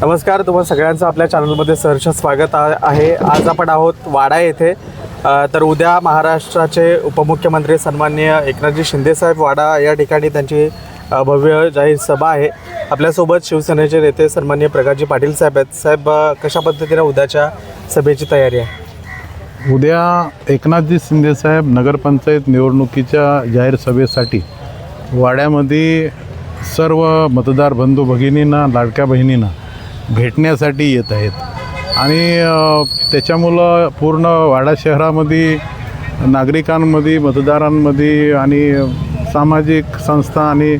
नमस्कार तुम्हाला सगळ्यांचं आपल्या चॅनलमध्ये सहर्ष स्वागत आ- आहे. आज आपण आहोत वाडा येथे. तर उद्या महाराष्ट्राचे उपमुख्यमंत्री सन्मान्य एकनाथजी शिंदेसाहेब वाडा या ठिकाणी त्यांची भव्य जाहीर सभा आहे. आपल्यासोबत शिवसेनेचे नेते सन्मान्य प्रकाशजी पाटील साहेब आहेत. साहेब कशा पद्धतीने उद्याच्या सभेची तयारी आहे? उद्या एकनाथजी शिंदेसाहेब नगरपंचायत निवडणुकीच्या जाहीर सभेसाठी वाड्यामध्ये सर्व मतदार बंधू भगिनींना लाडक्या बहिणींना भेटण्यासाठी येत आहेत. आणि त्याच्यामुळं पूर्ण वाडा शहरामध्ये नागरिकांमध्ये मतदारांमध्ये आणि सामाजिक संस्था आणि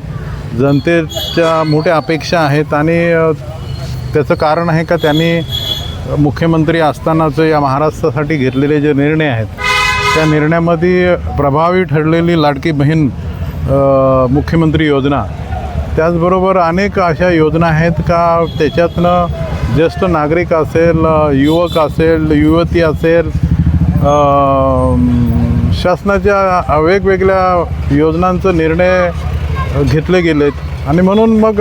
जनतेच्या मोठ्या अपेक्षा आहेत आणि त्याचं कारण आहे का त्यांनी मुख्यमंत्री असतानाचं या महाराष्ट्रासाठी घेतलेले जे निर्णय आहेत त्या निर्णयामध्ये प्रभावी ठरलेली लाडकी बहीण मुख्यमंत्री योजना त्याचबरोबर अनेक अशा योजना आहेत का? त्याच्यातनं ज्येष्ठ नागरिक असेल युवक असेल युवती असेल शासनाच्या वेगवेगळ्या योजनांचं निर्णय घेतले गेलेत. आणि म्हणून मग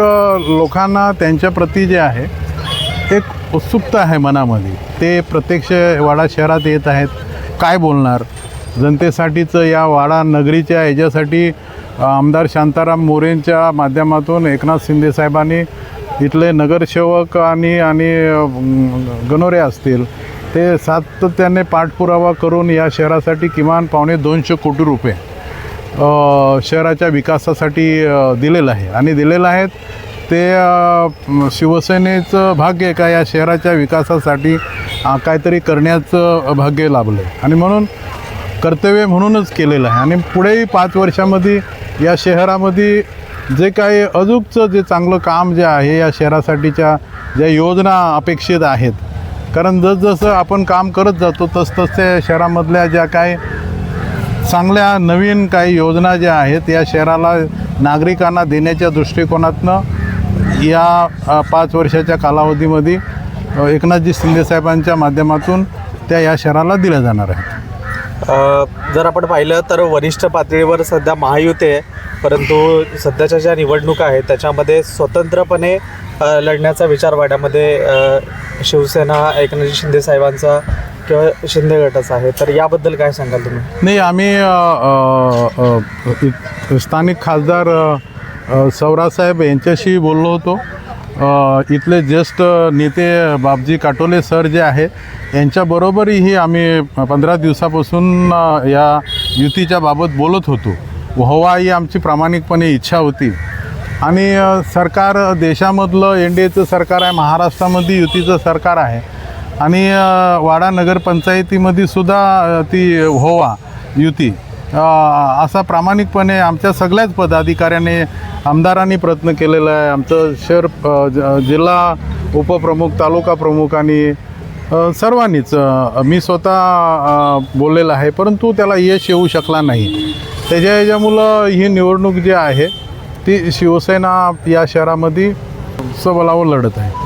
लोकांना त्यांच्याप्रती जे आहे एक उत्सुकता आहे मनामध्ये. ते प्रत्यक्ष वाडा शहरात येत आहेत. काय बोलणार? जनतेसाठीचं या वाडा नगरीच्या ह्याच्यासाठी आमदार शांताराम मोरेंच्या माध्यमातून एकनाथ शिंदे साहेबांनी इथले नगरसेवक आणि आणि गणोरे असतील ते सातत्याने पाठपुरावा करून या शहरासाठी किमान पावणे दोनशे कोटी रुपये शहराच्या विकासासाठी दिलेलं आहे. आणि दिलेलं आहेत ते शिवसेनेचं भाग्य का? या शहराच्या विकासासाठी काहीतरी करण्याचं भाग्य लाभलं आहे आणि म्हणून कर्तव्य म्हणूनच केलेलं आहे. आणि पुढेही पाच वर्षामध्ये या शहरामध्ये जे काही अजूकचं जे चांगलं काम जे आहे या शहरासाठीच्या ज्या योजना अपेक्षित आहेत. कारण जसजसं आपण काम करत जातो तसतसे शहरामधल्या ज्या काही चांगल्या नवीन काही योजना ज्या आहेत या शहराला नागरिकांना देण्याच्या दृष्टिकोनातनं या पाच वर्षाच्या कालावधीमध्ये एकनाथजी शिंदेसाहेबांच्या माध्यमातून त्या या शहराला दिल्या जाणार आहेत. जर आपण पाहिलं तर वरिष्ठ पातळीवर सध्या महायुती आहे परंतु सध्याच्या ज्या निवडणुका आहेत त्याच्यामध्ये स्वतंत्रपणे लढण्याचा विचार वाड्यामध्ये शिवसेना एकनाथजी शिंदे साहेबांचा किंवा शिंदे गटाचा आहे. तर याबद्दल काय सांगाल तुम्ही? नाही आम्ही स्थानिक खासदार सौरासाहेब यांच्याशी बोललो होतो. इथले ज्येष्ठ नेते बाबजी काटोले सर जे आहे यांच्याबरोबरही आम्ही पंधरा दिवसापासून या युतीच्या बाबत बोलत होतो. व्हावा ही आमची प्रामाणिकपणे इच्छा होती. आणि सरकार देशामधलं एन डी एचं सरकार आहे महाराष्ट्रामध्ये युतीचं सरकार आहे. आणि वाडा नगरपंचायतीमध्ये सुद्धा ती व्हावा युती. असा प्रामाणिकपणे आमच्या सगळ्याच पदाधिकाऱ्यांनी आमदारांनी प्रयत्न केलेला आहे. आमचं शहर ज- जिल्हा उपप्रमुख तालुका प्रमुख आणि सर्वांनीच मी स्वतः बोललेलं आहे. परंतु त्याला यश येऊ शकला नाही. त्याच्या याच्यामुळं ही निवडणूक जी आहे ती शिवसेना या शहरामध्ये सबलावर लढत आहे.